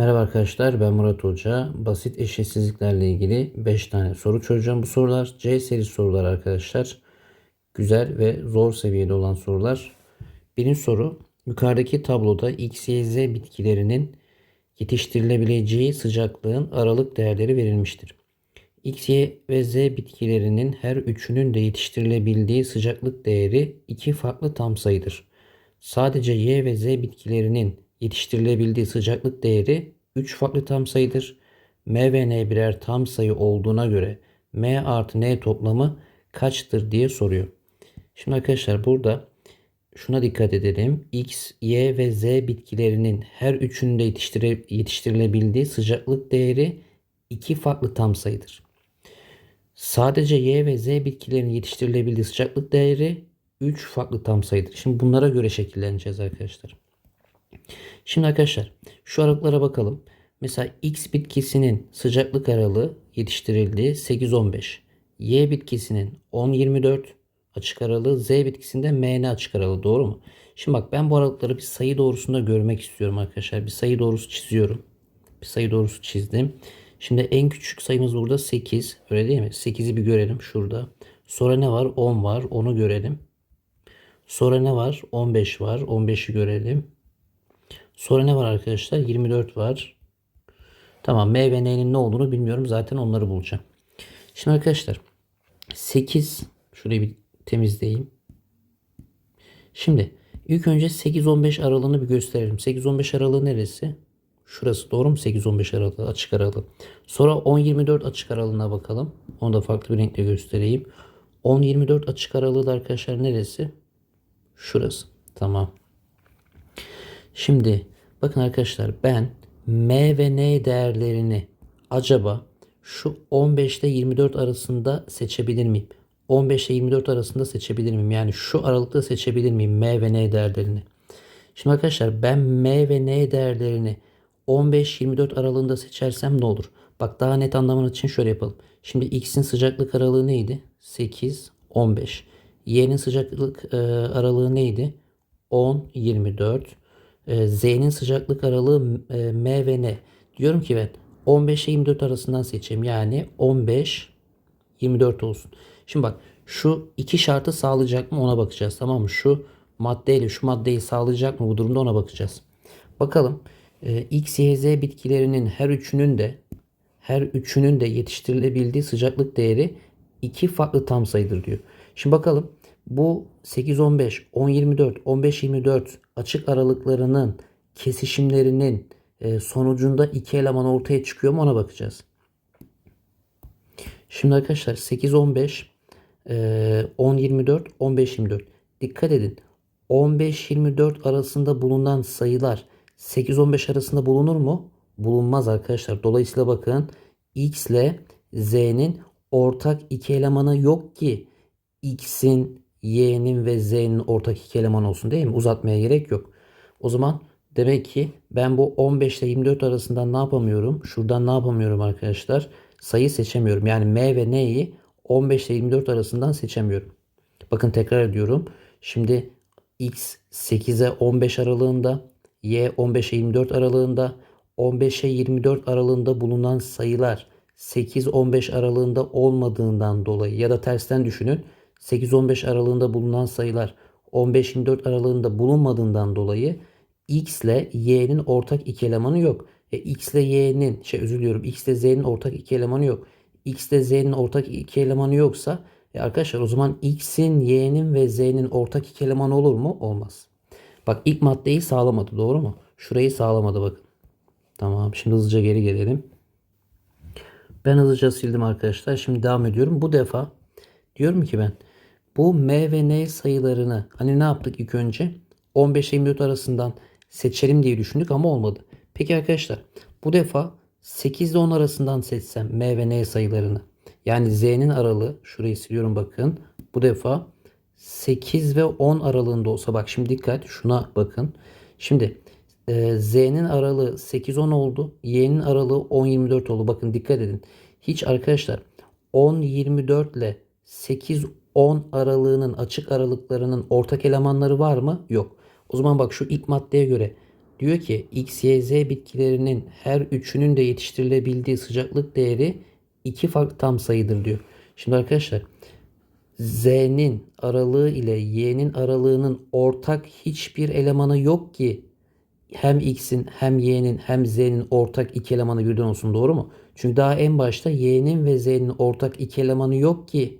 Merhaba arkadaşlar ben Murat Hoca. Basit eşitsizliklerle ilgili 5 tane soru çözeceğim. Bu sorular C seri sorular arkadaşlar. Güzel ve zor seviyede olan sorular. Birinci soru yukarıdaki tabloda X, Y, Z bitkilerinin yetiştirilebileceği sıcaklığın aralık değerleri verilmiştir. X, Y ve Z bitkilerinin her üçünün de yetiştirilebildiği sıcaklık değeri iki farklı tam sayıdır. Sadece Y ve Z bitkilerinin yetiştirilebildiği sıcaklık değeri 3 farklı tam sayıdır. M ve N birer tam sayı olduğuna göre M artı N toplamı kaçtır diye soruyor. Şimdi arkadaşlar burada şuna dikkat edelim. X, Y ve Z bitkilerinin her üçünde yetiştire, yetiştirilebildiği sıcaklık değeri iki farklı tam sayıdır. Sadece Y ve Z bitkilerinin yetiştirilebildiği sıcaklık değeri 3 farklı tam sayıdır. Şimdi bunlara göre şekilleneceğiz arkadaşlar. Şimdi arkadaşlar şu aralıklara bakalım. Mesela X bitkisinin sıcaklık aralığı yetiştirildiği 8-15. Y bitkisinin 10-24 açık aralığı. Z bitkisinde MN açık aralığı. Doğru mu? Şimdi bak ben bu aralıkları bir sayı doğrusunda görmek istiyorum arkadaşlar. Bir sayı doğrusu çiziyorum. Bir sayı doğrusu çizdim. Şimdi en küçük sayımız burada 8. Öyle değil mi? 8'i bir görelim şurada. Sonra ne var? 10 var. Onu görelim. Sonra ne var? 15 var. 15'i görelim. Sonra ne var arkadaşlar? 24 var. Tamam M ve N'nin ne olduğunu bilmiyorum. Zaten onları bulacağım. Şimdi arkadaşlar 8 şurayı bir temizleyeyim. Şimdi ilk önce 8-15 aralığını bir gösterelim. 8-15 aralığı neresi? Şurası doğru mu? 8-15 aralığı açık aralığı. Sonra 10-24 açık aralığına bakalım. Onu da farklı bir renkle göstereyim. 10-24 açık aralığı da arkadaşlar neresi? Şurası. Tamam. Şimdi bakın arkadaşlar ben M ve N değerlerini acaba şu 15 ile 24 arasında seçebilir miyim? 15 ile 24 arasında seçebilir miyim? Yani şu aralıkta seçebilir miyim M ve N değerlerini? Şimdi arkadaşlar ben M ve N değerlerini 15-24 aralığında seçersem ne olur? Bak daha net anlaman için şöyle yapalım. Şimdi X'in sıcaklık aralığı neydi? 8, 15. Y'nin sıcaklık aralığı neydi? 10, 24. E, Z'nin sıcaklık aralığı e, M ve N. Diyorum ki ben 15 ile 24 arasından seçeyim. Yani 15, 24 olsun. Şimdi bak şu iki şartı sağlayacak mı ona bakacağız. Tamam mı? Şu maddeyle şu maddeyi sağlayacak mı bu durumda ona bakacağız. Bakalım e, X, Y, Z bitkilerinin her üçünün de her üçünün de yetiştirilebildiği sıcaklık değeri iki farklı tam sayıdır diyor. Şimdi bakalım bu 8-15, 10-24, 15-24 açık aralıklarının kesişimlerinin e, sonucunda iki eleman ortaya çıkıyor mu ona bakacağız. Şimdi arkadaşlar 8-15, 10-24, 15-24. Dikkat edin. 15-24 arasında bulunan sayılar 8-15 arasında bulunur mu? Bulunmaz arkadaşlar. Dolayısıyla bakın x ile z'nin ortak iki elemanı yok ki x'in y'nin ve z'nin ortak iki eleman olsun değil mi? Uzatmaya gerek yok. O zaman demek ki ben bu 15 ile 24 arasından ne yapamıyorum? Şuradan ne yapamıyorum arkadaşlar? Sayı seçemiyorum. Yani m ve n'yi 15 ile 24 arasından seçemiyorum. Bakın tekrar ediyorum. Şimdi x 8'e 15 aralığında, y 15'e 24 aralığında, 15'e 24 aralığında bulunan sayılar 8-15 aralığında olmadığından dolayı ya da tersten düşünün 8-15 aralığında bulunan sayılar 15-24 aralığında bulunmadığından dolayı x ile y'nin ortak iki elemanı yok. E, x ile y'nin şey özür diliyorum x ile z'nin ortak iki elemanı yok. x ile z'nin ortak iki elemanı yoksa e arkadaşlar o zaman x'in y'nin ve z'nin ortak iki elemanı olur mu? Olmaz. Bak ilk maddeyi sağlamadı doğru mu? Şurayı sağlamadı bakın. Tamam şimdi hızlıca geri gelelim. Ben hızlıca sildim arkadaşlar. Şimdi devam ediyorum. Bu defa diyorum ki ben bu M ve N sayılarını hani ne yaptık ilk önce? 15 24 arasından seçelim diye düşündük ama olmadı. Peki arkadaşlar bu defa 8 ile 10 arasından seçsem M ve N sayılarını yani Z'nin aralığı şurayı siliyorum bakın. Bu defa 8 ve 10 aralığında olsa bak şimdi dikkat şuna bakın. Şimdi e, Z'nin aralığı 8-10 oldu. Y'nin aralığı 10-24 oldu. Bakın dikkat edin. Hiç arkadaşlar 10-24 ile 8 10 aralığının açık aralıklarının ortak elemanları var mı? Yok. O zaman bak şu ilk maddeye göre Diyor ki X, Y, Z bitkilerinin her üçünün de yetiştirilebildiği sıcaklık değeri iki farklı tam sayıdır diyor. Şimdi arkadaşlar Z'nin aralığı ile Y'nin aralığının ortak hiçbir elemanı yok ki hem X'in hem Y'nin hem Z'nin ortak iki elemanı birden olsun doğru mu? Çünkü daha en başta Y'nin ve Z'nin ortak iki elemanı yok ki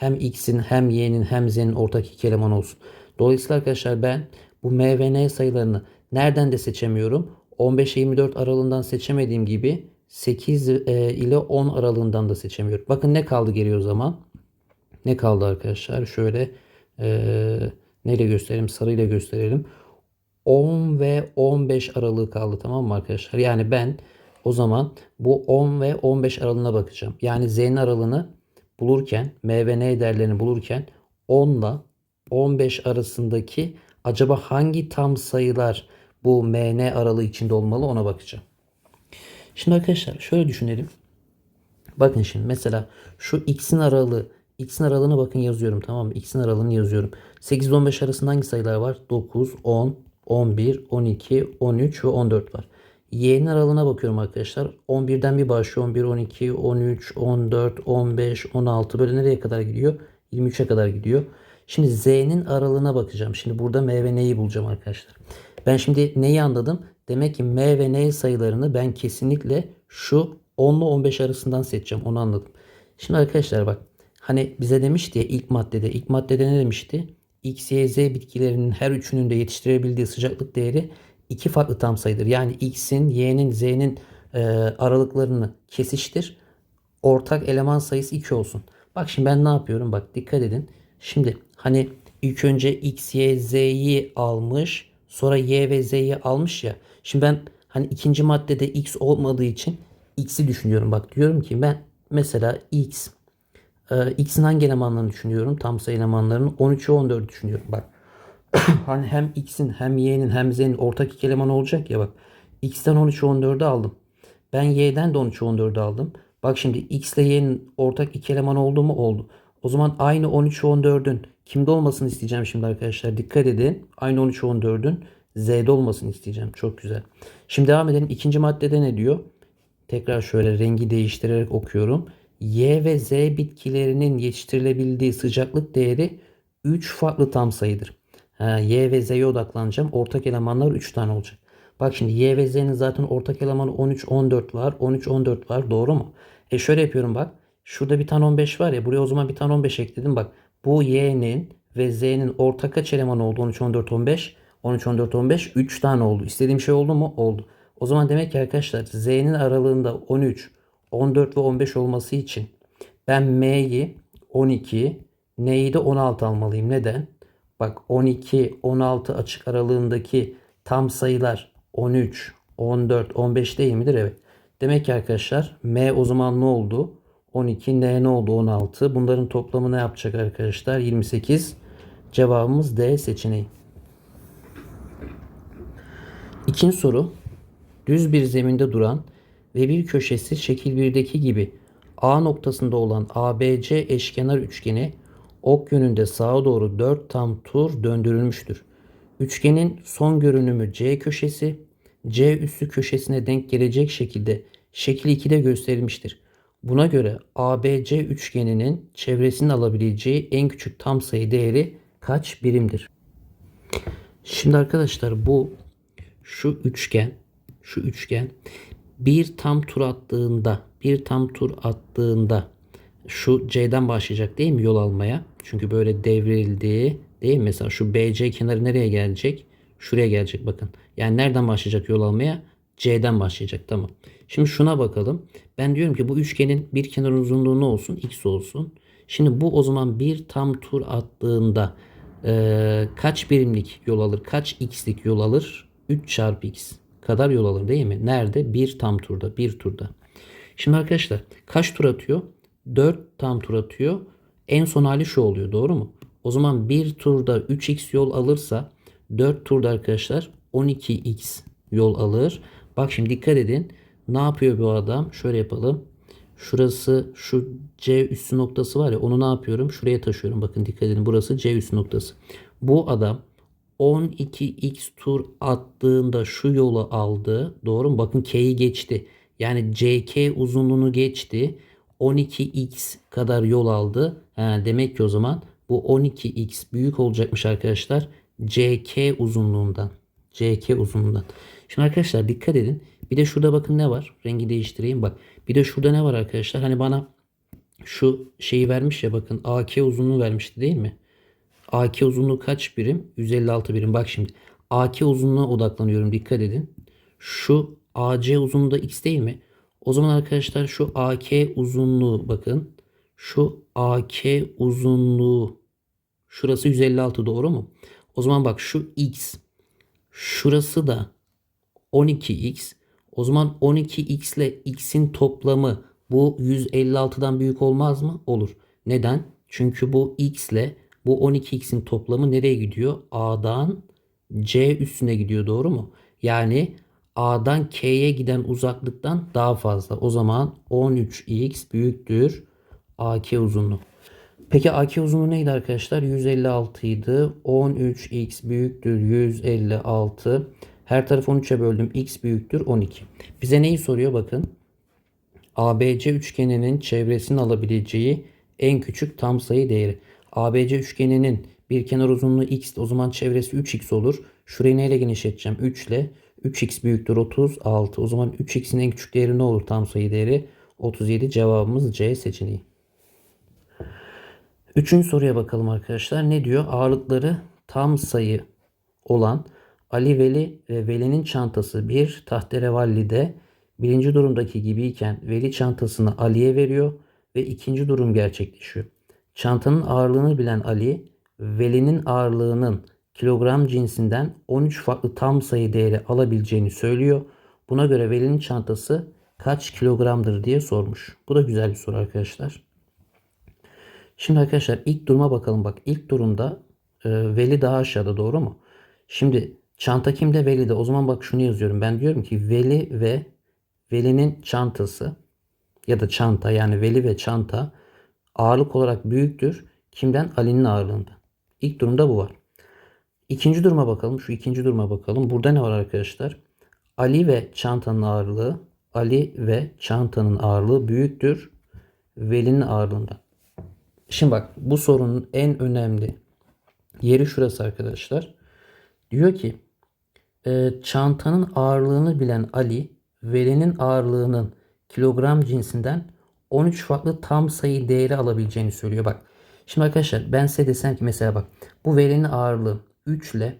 hem X'in hem Y'nin hem Z'nin ortak iki elemanı olsun. Dolayısıyla arkadaşlar ben bu M ve N sayılarını nereden de seçemiyorum? 15 ile 24 aralığından seçemediğim gibi 8 e, ile 10 aralığından da seçemiyorum. Bakın ne kaldı geriye o zaman? Ne kaldı arkadaşlar? Şöyle e, neyle gösterelim? Sarıyla gösterelim. 10 ve 15 aralığı kaldı tamam mı arkadaşlar? Yani ben o zaman bu 10 ve 15 aralığına bakacağım. Yani Z'nin aralığını bulurken M ve N değerlerini bulurken 10 ile 15 arasındaki acaba hangi tam sayılar bu M, N aralığı içinde olmalı ona bakacağım. Şimdi arkadaşlar şöyle düşünelim. Bakın şimdi mesela şu x'in aralığı x'in aralığına bakın yazıyorum tamam mı? x'in aralığını yazıyorum. 8 ile 15 arasında hangi sayılar var? 9, 10, 11, 12, 13 ve 14 var. Y'nin aralığına bakıyorum arkadaşlar. 11'den bir başlıyor. 11, 12, 13, 14, 15, 16 böyle nereye kadar gidiyor? 23'e kadar gidiyor. Şimdi Z'nin aralığına bakacağım. Şimdi burada M ve N'yi bulacağım arkadaşlar. Ben şimdi neyi anladım? Demek ki M ve N sayılarını ben kesinlikle şu 10 ile 15 arasından seçeceğim. Onu anladım. Şimdi arkadaşlar bak. Hani bize demişti ya ilk maddede. ilk maddede ne demişti? X, Y, Z bitkilerinin her üçünün de yetiştirebildiği sıcaklık değeri iki farklı tam sayıdır. Yani X'in, Y'nin, Z'nin e, aralıklarını kesiştir. Ortak eleman sayısı 2 olsun. Bak şimdi ben ne yapıyorum? Bak dikkat edin. Şimdi hani ilk önce X, Y, Z'yi almış. Sonra Y ve Z'yi almış ya. Şimdi ben hani ikinci maddede X olmadığı için X'i düşünüyorum. Bak diyorum ki ben mesela X e, X'in hangi elemanlarını düşünüyorum? Tam sayı elemanlarının 13'ü 14'ü düşünüyorum. Bak hani hem X'in hem Y'nin hem Z'nin ortak iki elemanı olacak ya bak. X'ten 13'ü 14'ü aldım. Ben Y'den de 13'ü 14'ü aldım. Bak şimdi X ile Y'nin ortak iki eleman oldu mu? Oldu. O zaman aynı 13'ü 14'ün kimde olmasını isteyeceğim şimdi arkadaşlar. Dikkat edin. Aynı 13'ü 14'ün Z'de olmasını isteyeceğim. Çok güzel. Şimdi devam edelim. İkinci maddede ne diyor? Tekrar şöyle rengi değiştirerek okuyorum. Y ve Z bitkilerinin yetiştirilebildiği sıcaklık değeri 3 farklı tam sayıdır. Ha, y ve Z'ye odaklanacağım. Ortak elemanlar 3 tane olacak. Bak şimdi Y ve Z'nin zaten ortak elemanı 13, 14 var. 13, 14 var. Doğru mu? E şöyle yapıyorum bak. Şurada bir tane 15 var ya. Buraya o zaman bir tane 15 ekledim. Bak bu Y'nin ve Z'nin ortak kaç elemanı oldu? 13, 14, 15. 13, 14, 15. 3 tane oldu. İstediğim şey oldu mu? Oldu. O zaman demek ki arkadaşlar Z'nin aralığında 13, 14 ve 15 olması için ben M'yi 12, N'yi de 16 almalıyım. Neden? Bak 12, 16 açık aralığındaki tam sayılar 13, 14, 15 değil midir? Evet. Demek ki arkadaşlar M o zaman ne oldu? 12, N ne oldu? 16. Bunların toplamı ne yapacak arkadaşlar? 28. Cevabımız D seçeneği. İkinci soru. Düz bir zeminde duran ve bir köşesi şekil 1'deki gibi A noktasında olan ABC eşkenar üçgeni ok yönünde sağa doğru 4 tam tur döndürülmüştür. Üçgenin son görünümü C köşesi, C üssü köşesine denk gelecek şekilde şekil 2'de gösterilmiştir. Buna göre ABC üçgeninin çevresinin alabileceği en küçük tam sayı değeri kaç birimdir? Şimdi arkadaşlar bu şu üçgen, şu üçgen bir tam tur attığında, bir tam tur attığında şu C'den başlayacak değil mi yol almaya? Çünkü böyle devrildi değil mi? Mesela şu BC kenarı nereye gelecek? Şuraya gelecek bakın. Yani nereden başlayacak yol almaya? C'den başlayacak tamam. Şimdi şuna bakalım. Ben diyorum ki bu üçgenin bir kenar uzunluğu ne olsun? X olsun. Şimdi bu o zaman bir tam tur attığında e, kaç birimlik yol alır? Kaç x'lik yol alır? 3 çarpı x kadar yol alır değil mi? Nerede? Bir tam turda. Bir turda. Şimdi arkadaşlar kaç tur atıyor? 4 tam tur atıyor. En son hali şu oluyor. Doğru mu? O zaman bir turda 3x yol alırsa 4 turda arkadaşlar 12x yol alır. Bak şimdi dikkat edin. Ne yapıyor bu adam? Şöyle yapalım. Şurası şu C üssü noktası var ya onu ne yapıyorum? Şuraya taşıyorum. Bakın dikkat edin. Burası C üssü noktası. Bu adam 12x tur attığında şu yolu aldı. Doğru mu? Bakın K'yi geçti. Yani CK uzunluğunu geçti. 12x kadar yol aldı. Ha, demek ki o zaman bu 12x büyük olacakmış arkadaşlar. CK uzunluğundan. CK uzunluğundan. Şimdi arkadaşlar dikkat edin. Bir de şurada bakın ne var? Rengi değiştireyim bak. Bir de şurada ne var arkadaşlar? Hani bana şu şeyi vermiş ya bakın AK uzunluğu vermişti değil mi? AK uzunluğu kaç birim? 156 birim. Bak şimdi AK uzunluğuna odaklanıyorum. Dikkat edin. Şu AC uzunluğu da x değil mi? O zaman arkadaşlar şu AK uzunluğu bakın. Şu AK uzunluğu şurası 156 doğru mu? O zaman bak şu x şurası da 12x. O zaman 12x ile x'in toplamı bu 156'dan büyük olmaz mı? Olur. Neden? Çünkü bu x ile bu 12x'in toplamı nereye gidiyor? A'dan C üstüne gidiyor doğru mu? Yani A'dan K'ye giden uzaklıktan daha fazla. O zaman 13x büyüktür AK uzunluğu. Peki AK uzunluğu neydi arkadaşlar? 156 idi. 13x büyüktür 156. Her tarafı 13'e böldüm. x büyüktür 12. Bize neyi soruyor bakın. ABC üçgeninin çevresini alabileceği en küçük tam sayı değeri. ABC üçgeninin bir kenar uzunluğu x o zaman çevresi 3x olur. Şurayı neyle genişleteceğim? 3 ile 3x büyüktür 36. O zaman 3x'in en küçük değeri ne olur tam sayı değeri? 37 cevabımız C seçeneği. Üçüncü soruya bakalım arkadaşlar. Ne diyor? Ağırlıkları tam sayı olan Ali Veli ve Veli'nin çantası bir tahterevallide birinci durumdaki gibiyken Veli çantasını Ali'ye veriyor ve ikinci durum gerçekleşiyor. Çantanın ağırlığını bilen Ali, Veli'nin ağırlığının kilogram cinsinden 13 farklı tam sayı değeri alabileceğini söylüyor. Buna göre Veli'nin çantası kaç kilogramdır diye sormuş. Bu da güzel bir soru arkadaşlar. Şimdi arkadaşlar ilk duruma bakalım. Bak ilk durumda e, Veli daha aşağıda doğru mu? Şimdi çanta kimde? Veli'de. O zaman bak şunu yazıyorum. Ben diyorum ki Veli ve Veli'nin çantası ya da çanta yani Veli ve çanta ağırlık olarak büyüktür. Kimden? Ali'nin ağırlığında. İlk durumda bu var. İkinci duruma bakalım. Şu ikinci duruma bakalım. Burada ne var arkadaşlar? Ali ve çantanın ağırlığı Ali ve çantanın ağırlığı büyüktür. Veli'nin ağırlığında. Şimdi bak bu sorunun en önemli yeri şurası arkadaşlar. Diyor ki e, çantanın ağırlığını bilen Ali Veli'nin ağırlığının kilogram cinsinden 13 farklı tam sayı değeri alabileceğini söylüyor. Bak şimdi arkadaşlar ben size desem ki mesela bak bu Veli'nin ağırlığı 3 ile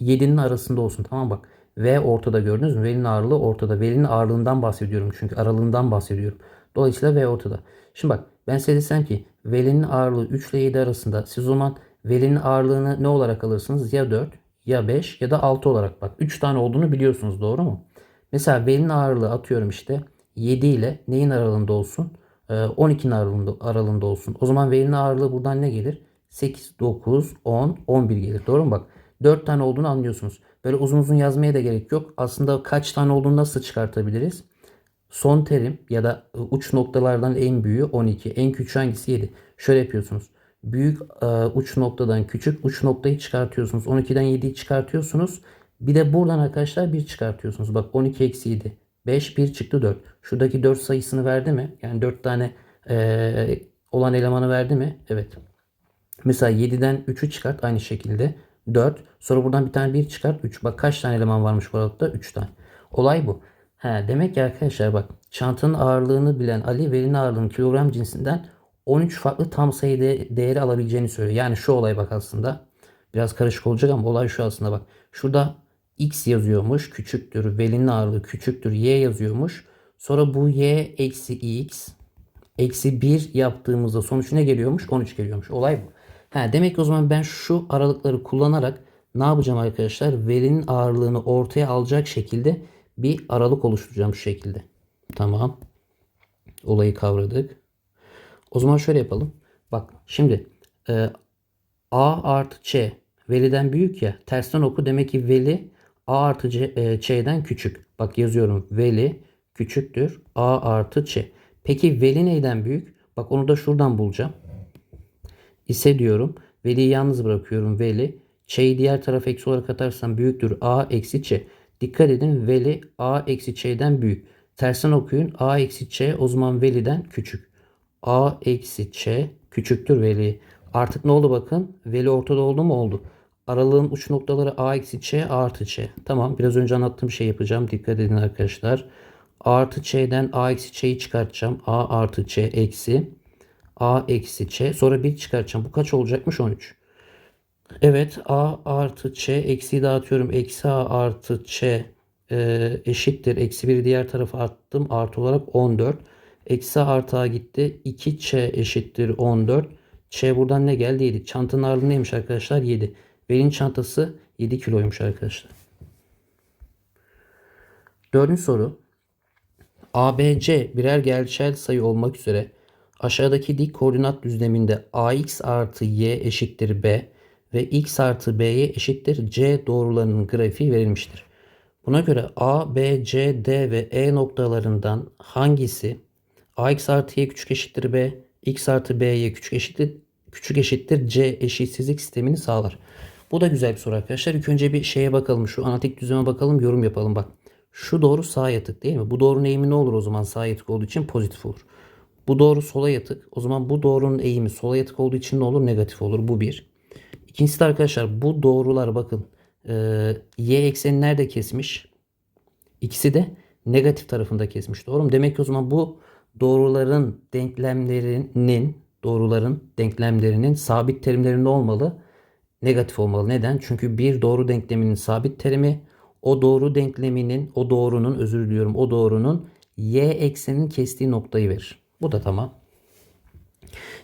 7'nin arasında olsun tamam bak. V ortada gördünüz mü? Veli'nin ağırlığı ortada. Veli'nin ağırlığından bahsediyorum çünkü aralığından bahsediyorum. Dolayısıyla V ortada. Şimdi bak ben size desem ki Veli'nin ağırlığı 3 ile 7 arasında siz o zaman Veli'nin ağırlığını ne olarak alırsınız? Ya 4 ya 5 ya da 6 olarak bak. 3 tane olduğunu biliyorsunuz doğru mu? Mesela Veli'nin ağırlığı atıyorum işte 7 ile neyin aralığında olsun? 12'nin aralığında, aralığında olsun. O zaman Veli'nin ağırlığı buradan ne gelir? 8, 9, 10, 11 gelir. Doğru mu bak? 4 tane olduğunu anlıyorsunuz. Böyle uzun uzun yazmaya da gerek yok. Aslında kaç tane olduğunu nasıl çıkartabiliriz? Son terim ya da uç noktalardan en büyüğü 12. En küçük hangisi 7? Şöyle yapıyorsunuz. Büyük uç noktadan küçük uç noktayı çıkartıyorsunuz. 12'den 7'yi çıkartıyorsunuz. Bir de buradan arkadaşlar 1 çıkartıyorsunuz. Bak 12 eksi 7. 5 1 çıktı 4. Şuradaki 4 sayısını verdi mi? Yani 4 tane olan elemanı verdi mi? Evet. Mesela 7'den 3'ü çıkart aynı şekilde. 4. Sonra buradan bir tane 1 çıkart 3. Bak kaç tane eleman varmış bu aralıkta? 3 tane. Olay bu. He, demek ki arkadaşlar bak çantanın ağırlığını bilen Ali Veli'nin ağırlığının kilogram cinsinden 13 farklı tam sayı de değeri alabileceğini söylüyor. Yani şu olay bak aslında. Biraz karışık olacak ama olay şu aslında bak. Şurada x yazıyormuş küçüktür. Veli'nin ağırlığı küçüktür. y yazıyormuş. Sonra bu y eksi x eksi 1 yaptığımızda sonuç ne geliyormuş? 13 geliyormuş. Olay bu. Ha, demek ki o zaman ben şu aralıkları kullanarak ne yapacağım arkadaşlar? Verinin ağırlığını ortaya alacak şekilde bir aralık oluşturacağım şu şekilde. Tamam. Olayı kavradık. O zaman şöyle yapalım. Bak şimdi e, A artı Ç veliden büyük ya. Tersten oku demek ki veli A artı C, e, Ç'den küçük. Bak yazıyorum. Veli küçüktür. A artı Ç. Peki veli neyden büyük? Bak onu da şuradan bulacağım. İse diyorum. Veli'yi yalnız bırakıyorum. Veli Ç'yi diğer tarafa eksi olarak atarsam büyüktür a eksi ç. Dikkat edin veli a eksi ç'den büyük. Tersten okuyun a eksi ç o zaman veliden küçük. a eksi ç küçüktür veli. Artık ne oldu bakın? Veli ortada oldu mu? Oldu. Aralığın uç noktaları a eksi ç artı ç. Tamam biraz önce anlattığım şey yapacağım. Dikkat edin arkadaşlar. A artı ç'den a eksi ç'yi çıkartacağım. a artı ç eksi a eksi ç. Sonra 1 çıkartacağım. Bu kaç olacakmış? 13. Evet a artı ç eksiyi dağıtıyorum. Eksi a artı ç e, eşittir. Eksi 1'i diğer tarafa attım. Artı olarak 14. Eksi a artı a gitti. 2ç eşittir 14. Ç buradan ne geldi? 7. Çantanın ağırlığı neymiş arkadaşlar? 7. Velin çantası 7 kiloymuş arkadaşlar. Dördüncü soru. ABC birer gerçel sayı olmak üzere aşağıdaki dik koordinat düzleminde ax artı y eşittir b ve x artı b'ye eşittir c doğrularının grafiği verilmiştir. Buna göre a, b, c, d ve e noktalarından hangisi ax artı y küçük eşittir b, x artı b'ye küçük eşittir küçük eşittir c eşitsizlik sistemini sağlar. Bu da güzel bir soru arkadaşlar. İlk önce bir şeye bakalım. Şu analitik düzleme bakalım. Yorum yapalım. Bak. Şu doğru sağa yatık değil mi? Bu doğrunun eğimi ne olur o zaman sağ yatık olduğu için pozitif olur. Bu doğru sola yatık. O zaman bu doğrunun eğimi sola yatık olduğu için ne olur? Negatif olur. Bu bir. İkincisi de arkadaşlar bu doğrular bakın. E, y ekseni nerede kesmiş? İkisi de negatif tarafında kesmiş. Doğru mu? Demek ki o zaman bu doğruların denklemlerinin doğruların denklemlerinin sabit terimlerinde olmalı. Negatif olmalı. Neden? Çünkü bir doğru denkleminin sabit terimi o doğru denkleminin, o doğrunun özür diliyorum, o doğrunun y ekseninin kestiği noktayı verir. Bu da tamam.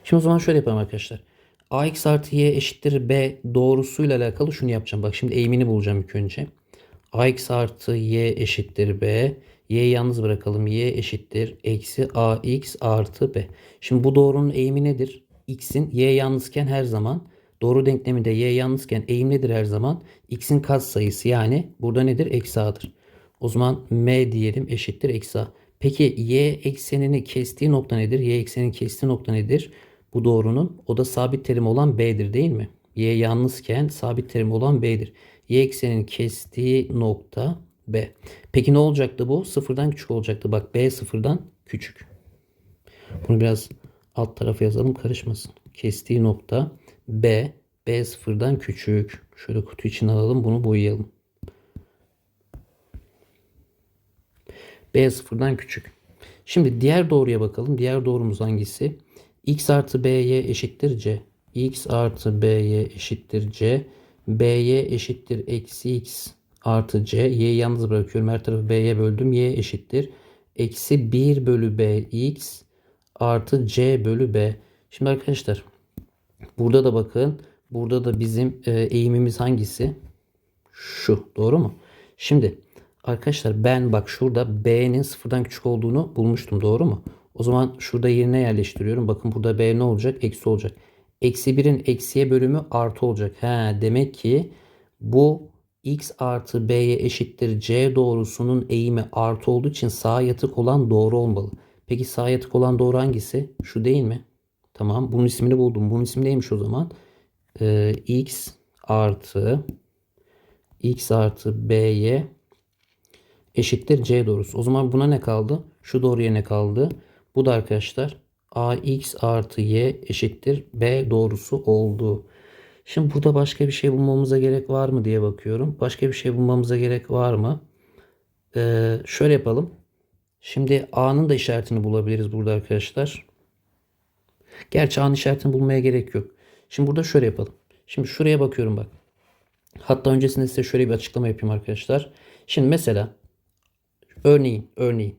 Şimdi o zaman şöyle yapalım arkadaşlar. Ax artı y eşittir b doğrusuyla alakalı şunu yapacağım. Bak şimdi eğimini bulacağım ilk önce. ax artı y eşittir b. y'yi yalnız bırakalım. y eşittir eksi ax artı b. Şimdi bu doğrunun eğimi nedir? x'in y yalnızken her zaman Doğru denkleminde y yalnızken eğim nedir her zaman? x'in katsayısı yani burada nedir? Eksi a'dır. O zaman m diyelim eşittir eksi a. Peki y eksenini kestiği nokta nedir? Y eksenini kestiği nokta nedir? Bu doğrunun o da sabit terim olan b'dir değil mi? Y yalnızken sabit terim olan b'dir. Y ekseninin kestiği nokta b. Peki ne olacaktı bu? Sıfırdan küçük olacaktı. Bak b sıfırdan küçük. Bunu biraz alt tarafa yazalım karışmasın. Kestiği nokta B. B sıfırdan küçük. Şöyle kutu için alalım bunu boyayalım. B sıfırdan küçük. Şimdi diğer doğruya bakalım. Diğer doğrumuz hangisi? X artı B'ye eşittir C. X artı B'ye eşittir C. B'ye eşittir eksi X artı C. Y'yi yalnız bırakıyorum. Her tarafı B'ye böldüm. Y eşittir. Eksi 1 bölü B X artı C bölü B. Şimdi arkadaşlar Burada da bakın. Burada da bizim e, eğimimiz hangisi? Şu. Doğru mu? Şimdi arkadaşlar ben bak şurada B'nin sıfırdan küçük olduğunu bulmuştum. Doğru mu? O zaman şurada yerine yerleştiriyorum. Bakın burada B ne olacak? Eksi olacak. Eksi 1'in eksiye bölümü artı olacak. He, demek ki bu x artı b'ye eşittir c doğrusunun eğimi artı olduğu için sağa yatık olan doğru olmalı. Peki sağa yatık olan doğru hangisi? Şu değil mi? Tamam. Bunun ismini buldum. Bunun ismi neymiş o zaman? Ee, x artı x artı b'ye eşittir c doğrusu. O zaman buna ne kaldı? Şu doğruya ne kaldı? Bu da arkadaşlar ax artı y eşittir b doğrusu oldu. Şimdi burada başka bir şey bulmamıza gerek var mı diye bakıyorum. Başka bir şey bulmamıza gerek var mı? Ee, şöyle yapalım. Şimdi a'nın da işaretini bulabiliriz burada arkadaşlar. Gerçi an işaretini bulmaya gerek yok. Şimdi burada şöyle yapalım. Şimdi şuraya bakıyorum bak. Hatta öncesinde size şöyle bir açıklama yapayım arkadaşlar. Şimdi mesela örneğin örneğin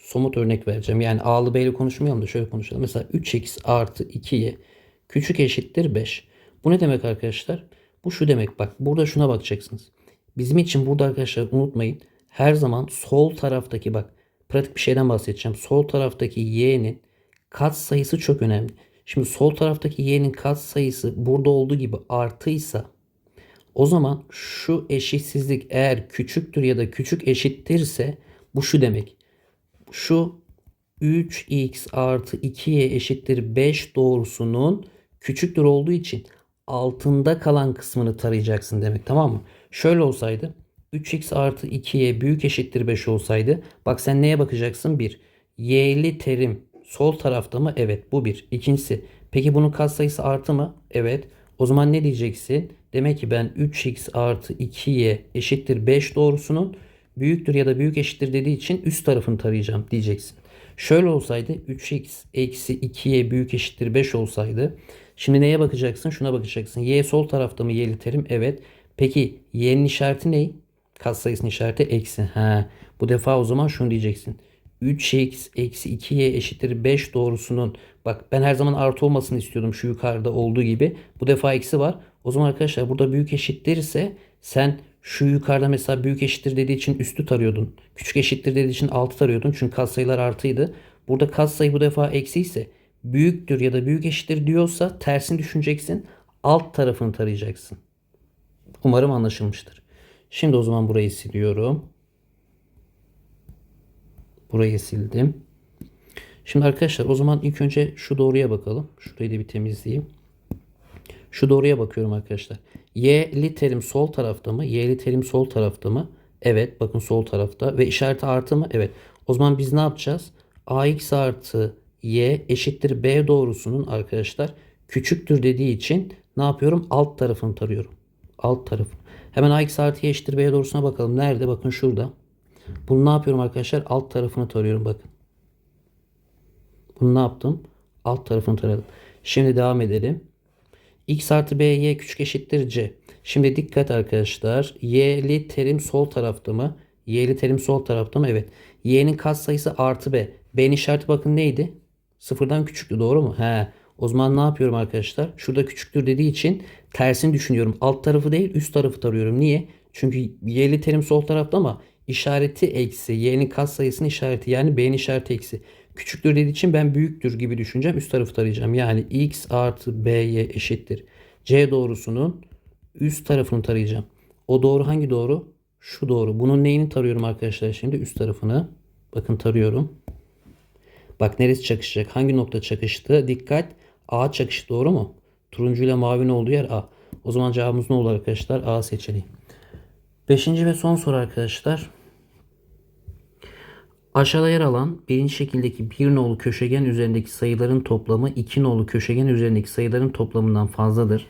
somut örnek vereceğim. Yani A'lı B'li konuşmayalım da şöyle konuşalım. Mesela 3x artı 2y küçük eşittir 5. Bu ne demek arkadaşlar? Bu şu demek bak burada şuna bakacaksınız. Bizim için burada arkadaşlar unutmayın. Her zaman sol taraftaki bak pratik bir şeyden bahsedeceğim. Sol taraftaki y'nin kat sayısı çok önemli. Şimdi sol taraftaki y'nin kat sayısı burada olduğu gibi artıysa o zaman şu eşitsizlik eğer küçüktür ya da küçük eşittirse bu şu demek. Şu 3x artı 2y eşittir 5 doğrusunun küçüktür olduğu için altında kalan kısmını tarayacaksın demek tamam mı? Şöyle olsaydı 3x artı 2y büyük eşittir 5 olsaydı bak sen neye bakacaksın? 1. Y'li terim sol tarafta mı? Evet bu bir. İkincisi peki bunun katsayısı artı mı? Evet. O zaman ne diyeceksin? Demek ki ben 3x artı 2y eşittir 5 doğrusunun büyüktür ya da büyük eşittir dediği için üst tarafını tarayacağım diyeceksin. Şöyle olsaydı 3x eksi 2y büyük eşittir 5 olsaydı. Şimdi neye bakacaksın? Şuna bakacaksın. Y sol tarafta mı y'li terim? Evet. Peki y'nin işareti ne? Katsayısının işareti eksi. Ha. Bu defa o zaman şunu diyeceksin. 3x eksi 2y eşittir 5 doğrusunun bak ben her zaman artı olmasını istiyordum şu yukarıda olduğu gibi. Bu defa eksi var. O zaman arkadaşlar burada büyük eşittir ise sen şu yukarıda mesela büyük eşittir dediği için üstü tarıyordun. Küçük eşittir dediği için altı tarıyordun. Çünkü katsayılar artıydı. Burada katsayı bu defa eksi ise büyüktür ya da büyük eşittir diyorsa tersini düşüneceksin. Alt tarafını tarayacaksın. Umarım anlaşılmıştır. Şimdi o zaman burayı siliyorum. Burayı sildim. Şimdi arkadaşlar o zaman ilk önce şu doğruya bakalım. Şurayı da bir temizleyeyim. Şu doğruya bakıyorum arkadaşlar. Y'li terim sol tarafta mı? Y'li terim sol tarafta mı? Evet bakın sol tarafta. Ve işareti artı mı? Evet. O zaman biz ne yapacağız? AX artı Y eşittir B doğrusunun arkadaşlar küçüktür dediği için ne yapıyorum? Alt tarafını tarıyorum. Alt tarafı. Hemen AX artı Y eşittir B doğrusuna bakalım. Nerede? Bakın şurada. Bunu ne yapıyorum arkadaşlar? Alt tarafını tarıyorum bakın. Bunu ne yaptım? Alt tarafını taradım. Şimdi devam edelim. X artı B Y küçük eşittir C. Şimdi dikkat arkadaşlar. Y'li terim sol tarafta mı? Y'li terim sol tarafta mı? Evet. Y'nin katsayısı artı B. B'nin işareti bakın neydi? Sıfırdan küçüktü doğru mu? He. O zaman ne yapıyorum arkadaşlar? Şurada küçüktür dediği için tersini düşünüyorum. Alt tarafı değil üst tarafı tarıyorum. Niye? Çünkü y'li terim sol tarafta ama işareti eksi. Y'nin katsayısının işareti yani B'nin işareti eksi. Küçüktür dediği için ben büyüktür gibi düşüneceğim. Üst tarafı tarayacağım. Yani x artı b'ye eşittir. C doğrusunun üst tarafını tarayacağım. O doğru hangi doğru? Şu doğru. Bunun neyini tarıyorum arkadaşlar şimdi? Üst tarafını. Bakın tarıyorum. Bak neresi çakışacak? Hangi nokta çakıştı? Dikkat. A çakışı doğru mu? Turuncu ile mavinin olduğu yer A. O zaman cevabımız ne olur arkadaşlar? A seçeneği. Beşinci ve son soru arkadaşlar. Aşağıda yer alan birinci şekildeki bir nolu köşegen üzerindeki sayıların toplamı iki nolu köşegen üzerindeki sayıların toplamından fazladır.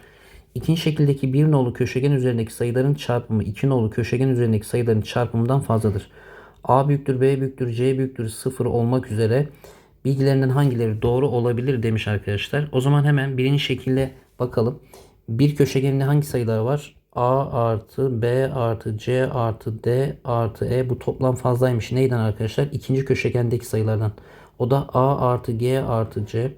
İkinci şekildeki bir nolu köşegen üzerindeki sayıların çarpımı iki nolu köşegen üzerindeki sayıların çarpımından fazladır. A büyüktür, B büyüktür, C büyüktür, sıfır olmak üzere bilgilerinden hangileri doğru olabilir demiş arkadaşlar. O zaman hemen birinci şekilde bakalım. Bir köşegeninde hangi sayılar var? A artı B artı C artı D artı E bu toplam fazlaymış. Neyden arkadaşlar? İkinci köşegendeki sayılardan. O da A artı G artı C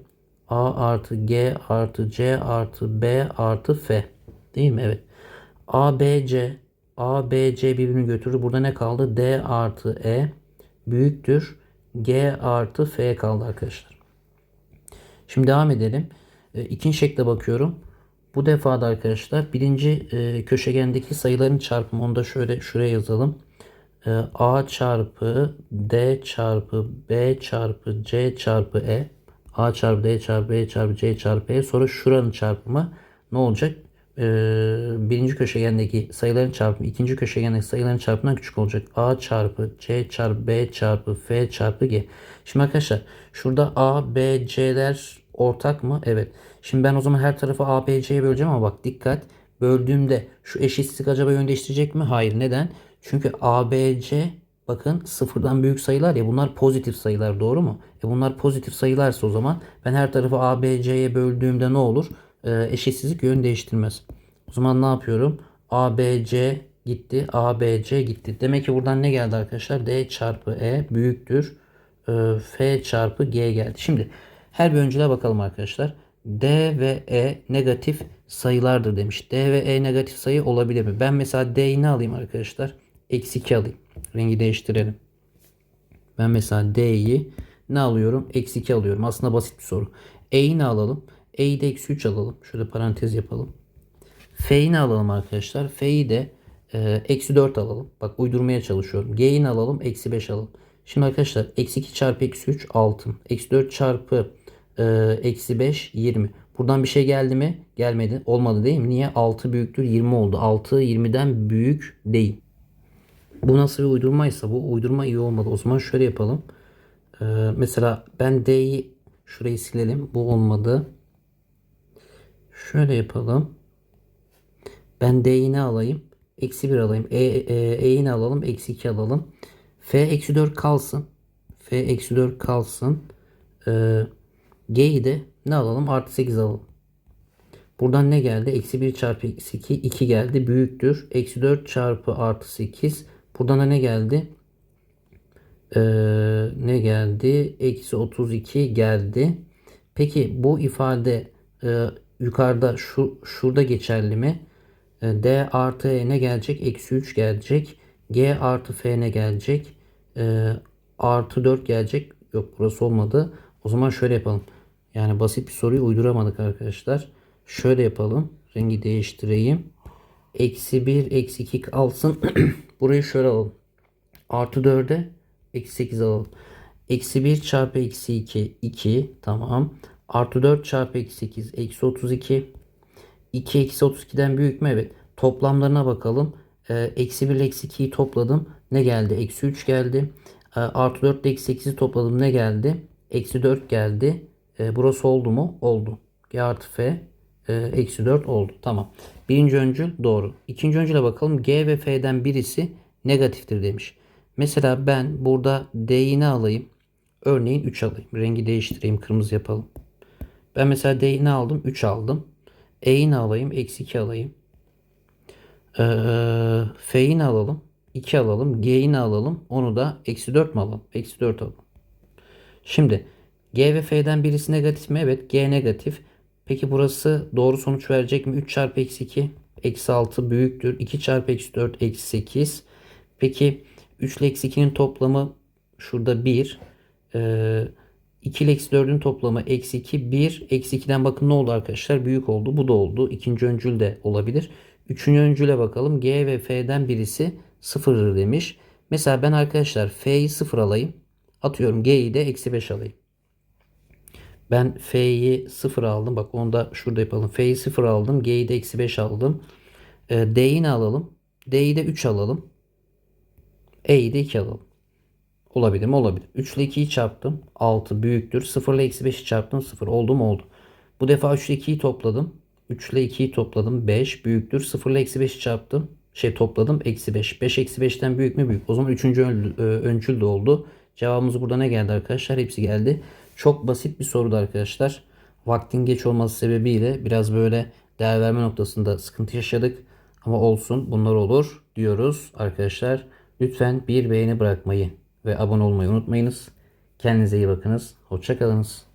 A artı G artı C artı B artı F. Değil mi? Evet. A, B, C A, B, C birbirini götürdü. Burada ne kaldı? D artı E büyüktür. G artı F kaldı arkadaşlar. Şimdi devam edelim. E, ikinci şekle bakıyorum. Bu defa da arkadaşlar birinci e, köşegendeki sayıların çarpımı. Onu da şöyle şuraya yazalım. E, A çarpı D çarpı B çarpı C çarpı E. A çarpı D çarpı B çarpı C çarpı E. Sonra şuranın çarpımı ne olacak? E, birinci köşegendeki sayıların çarpımı ikinci köşegendeki sayıların çarpımından küçük olacak. A çarpı C çarpı B çarpı F çarpı G. Şimdi arkadaşlar şurada A, B, C'ler ortak mı? Evet. Şimdi ben o zaman her tarafı A, B, C'ye böleceğim ama bak dikkat. Böldüğümde şu eşitsizlik acaba yön değiştirecek mi? Hayır. Neden? Çünkü A, B, C bakın sıfırdan büyük sayılar ya bunlar pozitif sayılar doğru mu? E bunlar pozitif sayılarsa o zaman ben her tarafı A, B, C'ye böldüğümde ne olur? E, eşitsizlik yön değiştirmez. O zaman ne yapıyorum? A, B, C gitti. A, B, C gitti. Demek ki buradan ne geldi arkadaşlar? D çarpı E büyüktür. E, F çarpı G geldi. Şimdi her bir öncüle bakalım arkadaşlar. D ve E negatif sayılardır demiş. D ve E negatif sayı olabilir mi? Ben mesela D'yi ne alayım arkadaşlar? Eksi 2 alayım. Rengi değiştirelim. Ben mesela D'yi ne alıyorum? Eksi 2 alıyorum. Aslında basit bir soru. E'yi ne alalım? E'yi de eksi 3 alalım. Şöyle parantez yapalım. F'yi ne alalım arkadaşlar? F'yi de e, eksi 4 alalım. Bak uydurmaya çalışıyorum. G'yi alalım? Eksi 5 alalım. Şimdi arkadaşlar eksi 2 çarpı eksi 3 6. Eksi 4 çarpı eksi 5 20. Buradan bir şey geldi mi? Gelmedi. Olmadı değil mi? Niye? 6 büyüktür 20 oldu. 6 20'den büyük değil. Bu nasıl bir uydurmaysa bu uydurma iyi olmadı. O zaman şöyle yapalım. Ee, mesela ben D'yi şurayı silelim. Bu olmadı. Şöyle yapalım. Ben D'yi ne alayım? Eksi 1 alayım. E, e, E'yi ne alalım? Eksi 2 alalım. F eksi 4 kalsın. F eksi 4 kalsın. Ee, G'yi de ne alalım? Artı 8 alalım. Buradan ne geldi? Eksi 1 çarpı eksi 2. 2 geldi. Büyüktür. Eksi 4 çarpı artı 8. Buradan da ne geldi? Ee, ne geldi? Eksi 32 geldi. Peki bu ifade e, yukarıda şu şurada geçerli mi? E, D artı E ne gelecek? Eksi 3 gelecek. G artı F ne gelecek? E, artı 4 gelecek. Yok burası olmadı. O zaman şöyle yapalım. Yani basit bir soruyu uyduramadık arkadaşlar. Şöyle yapalım. Rengi değiştireyim. Eksi 1, eksi 2 kalsın. Burayı şöyle alalım. Artı 4'e eksi 8 alalım. Eksi 1 çarpı eksi 2 2 tamam. Artı 4 çarpı eksi 8 eksi 32. 2 eksi 32'den büyük mü? Evet. Toplamlarına bakalım. Ee, eksi 1 ile eksi 2'yi topladım. Ne geldi? Eksi 3 geldi. Ee, artı 4 ile eksi 8'i topladım. Ne geldi? Eksi 4 geldi. Ee, burası oldu mu? Oldu. G artı F e, eksi 4 oldu. Tamam. Birinci öncül doğru. İkinci öncüle bakalım. G ve F'den birisi negatiftir demiş. Mesela ben burada D'yi ne alayım? Örneğin 3 alayım. Rengi değiştireyim. Kırmızı yapalım. Ben mesela D'yi ne aldım? 3 aldım. E'yi ne alayım? Eksi 2 alayım. Ee, F'yi ne alalım? 2 alalım. G'yi ne alalım? Onu da eksi 4 mi alalım? Eksi 4 alalım. Şimdi G ve F'den birisi negatif mi? Evet. G negatif. Peki burası doğru sonuç verecek mi? 3 çarpı eksi 2 eksi 6 büyüktür. 2 çarpı eksi 4 eksi 8. Peki 3 ile eksi 2'nin toplamı şurada 1. Ee, 2 ile eksi 4'ün toplamı eksi 2. 1 eksi 2'den bakın ne oldu arkadaşlar? Büyük oldu. Bu da oldu. İkinci öncül de olabilir. Üçüncü öncüle bakalım. G ve F'den birisi sıfırdır demiş. Mesela ben arkadaşlar F'yi sıfır alayım. Atıyorum G'yi de eksi 5 alayım. Ben F'yi 0 aldım. Bak onu da şurada yapalım. F'yi 0 aldım. G'yi de eksi 5 aldım. E, D'yi ne alalım? D'yi de 3 alalım. E'yi de 2 alalım. Olabilir mi? Olabilir. 3 ile 2'yi çarptım. 6 büyüktür. 0 ile eksi 5'i çarptım. 0 oldu mu? Oldu. Bu defa 3 ile 2'yi topladım. 3 ile 2'yi topladım. 5 büyüktür. 0 ile eksi 5'i çarptım. Şey topladım. Eksi 5. 5 eksi 5'ten büyük mü? Büyük. O zaman 3. öncül de oldu. Cevabımız burada ne geldi arkadaşlar? Hepsi geldi. Çok basit bir sorudu arkadaşlar. Vaktin geç olması sebebiyle biraz böyle değer verme noktasında sıkıntı yaşadık. Ama olsun bunlar olur diyoruz arkadaşlar. Lütfen bir beğeni bırakmayı ve abone olmayı unutmayınız. Kendinize iyi bakınız. Hoşçakalınız.